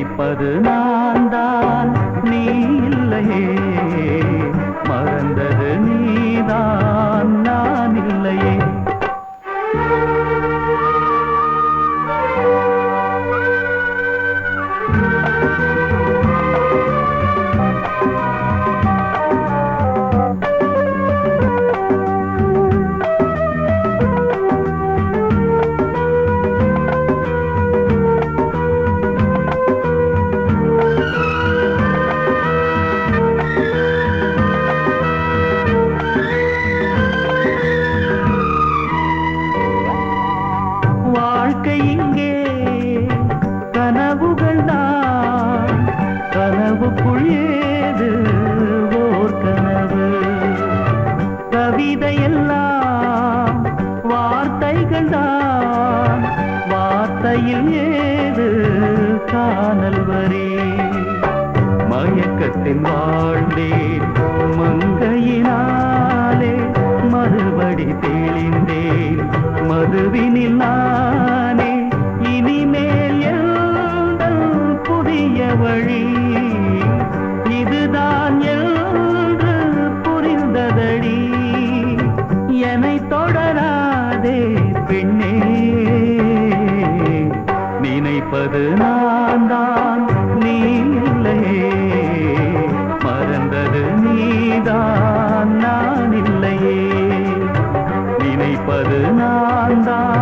நினைப்பது நான் தான் நீ இல்லையே. மறந்தது நீதான். வார்த்தைகள் தான் வார்த்தையில் ஏது காணல் வரி? மயக்கத்தின் வாழ்ந்தேன் மங்கையினாலே மறுபடி தெளிந்தேன். மதுவினில் நானே இனிமேல் புதிய வழி மறந்தது நான் தான் நீ இல்லையே மறந்தது நீதான். நான் இல்லையே நினைப்பது நான் தான்